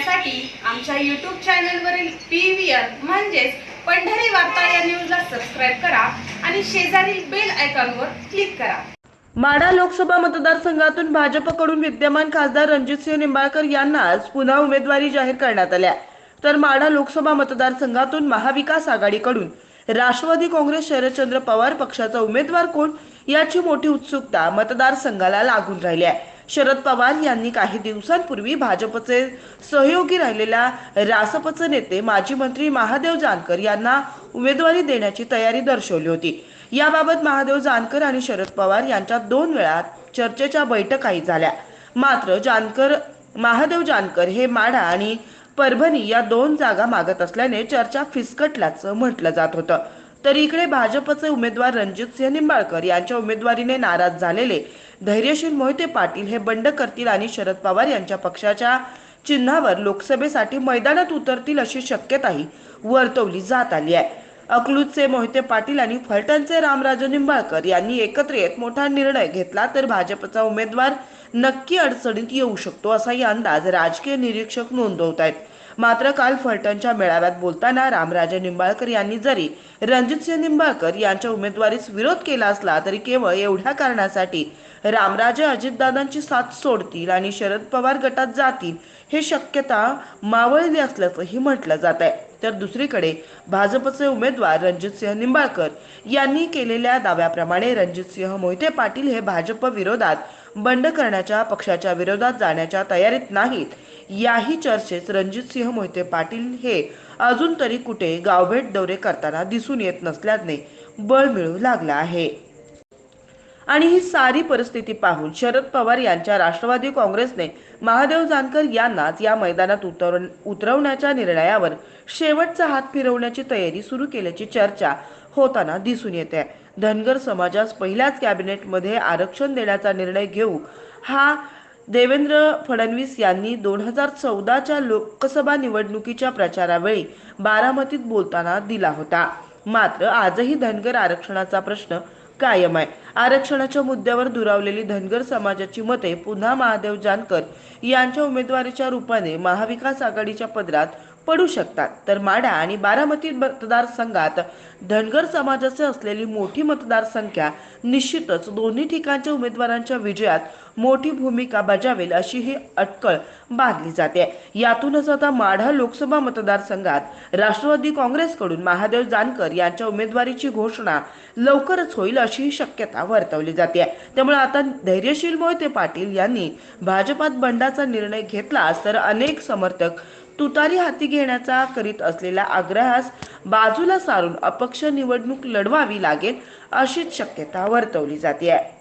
पाहण्यासाठी आमच्या यूट्यूब चॅनलवरील पी व्ही आर म्हणजेच पंढरी वार्ता या न्यूजला सबस्क्राईब करा आणि शेजारील बेल आयकॉनवर क्लिक करा. माढा लोकसभा मतदारसंघातून भाजपकडून विद्यमान खासदार रणजितसिंह निंबाळकर यांना आज पुन्हा उमेदवारी जाहीर करण्यात आल्या. तर माढा लोकसभा मतदारसंघातून महाविकास आघाडीकडून राष्ट्रवादी काँग्रेस शरदचंद्र पवार पक्षाचा उमेदवार कोण याची मोठी उत्सुकता मतदारसंघाला लागून राहिली आहे. शरद पवार यांनी काही दिवसांपूर्वी भाजपचे सहयोगी राहिलेल्या रासपचे नेते माजी मंत्री महादेव जानकर यांना उमेदवारी देण्याची तयारी दर्शवली होती. याबाबत महादेव जानकर आणि शरद पवार यांच्यात दोन वेळा चर्चेच्या बैठकाही झाल्या. मात्र जानकर महादेव जानकर हे माढा आणि परभणी या दोन जागा मागत असल्याने चर्चा फिसकटल्याचं म्हटलं जात होतं. तर इकडे भाजपचे उमेदवार रणजितसिंह निंबाळकर यांच्या उमेदवारीने नाराज झालेले धैर्यशील मोहिते पाटील हे बंड करतील आणि शरद पवार यांच्या पक्षाच्या चिन्हावर लोकसभेसाठी मैदानात उतरतील अशी शक्यताही वर्तवली जात आली आहे. अकलूजचे मोहिते पाटील आणि फलटणचे रामराजे निंबाळकर यांनी एकत्र येत मोठा निर्णय घेतला तर भाजपचा उमेदवार नक्की अडचणीत येऊ शकतो असाही अंदाज राजकीय निरीक्षक नोंदवत आहेत. मात्र काल फलटणच्या मेळाव्यात बोलताना रामराजे निंबाळकर यांनी जरी रणजितसिंह निंबाळकर यांच्या उमेदवारीस विरोध केला असला तरी केवळ एवढ्या कारणासाठी रामराजे अजितदादांची साथ सोडतील आणि शरद पवार गटात जातील हे शक्यता मावळली असल्याचंही म्हटलं जात आहे. तर दुसरीकडे भाजपचे उमेदवार रणजितसिंह निंबाळकर यांनी केलेल्या दाव्याप्रमाणे रणजितसिंह मोहिते पाटील हे भाजप विरोधात बंड करण्याच्या पक्षाच्या विरोधात जाण्याच्या तयारीत नाहीत. याही चर्चेत रणजितसिंह मोहिते पाटील हे अजून तरी कुठे गावभेट दौरे करताना दिसून येत नसल्याने बळ मिळू लागला आहे. आणि ही सारी परिस्थिती पाहून शरद पवार यांच्या राष्ट्रवादी काँग्रेसने महादेव जानकर यांनाच या मैदानात उतर उतरवण्याच्या निर्णयावर शेवटचा हात फिरवण्याची तयारी सुरू केल्याची चर्चा होताना दिसून येते. धनगर समाजास पहिल्याच कॅबिनेटमध्ये आरक्षण देण्याचा निर्णय घेऊ हा देवेंद्र फडणवीस यांनी दोन हजार चौदाच्या लोकसभा निवडणुकीच्या प्रचारावेळी बारामतीत बोलताना दिला होता. मात्र आजही धनगर आरक्षणाचा प्रश्न कायम आहे. आरक्षणाच्या मुद्द्यावर दुरावलेली धनगर समाजाची मते पुन्हा महादेव जानकर यांच्या उमेदवारीच्या रूपाने महाविकास आघाडीच्या पदरात पडू शकतात. तर माढा आणि बारामती मतदारसंघात धनगर समाजाचे असलेली मोठी मतदारसंख्या निश्चितच दोन्ही ठिकाणच्या उमेदवारांच्या विजयात मोठी भूमिका बजावेल अशी ही अटकळ बांधली जाते. यातूनच आता माढा लोकसभा मतदारसंघात राष्ट्रवादी काँग्रेसकडून महादेव जानकर यांच्या उमेदवारीची घोषणा लवकरच होईल अशी शक्यता वर्तवली जाते. त्यामुळे आता धैर्यशील मोहिते पाटील यांनी भाजपात बंडाचा निर्णय घेतला तर अनेक समर्थक तुतारी हाती घेण्याचा करीत असलेल्या आग्रहास बाजूला सारून अपक्ष निवडणूक लढवावी लागेल अशीच शक्यता वर्तवली जाते आहे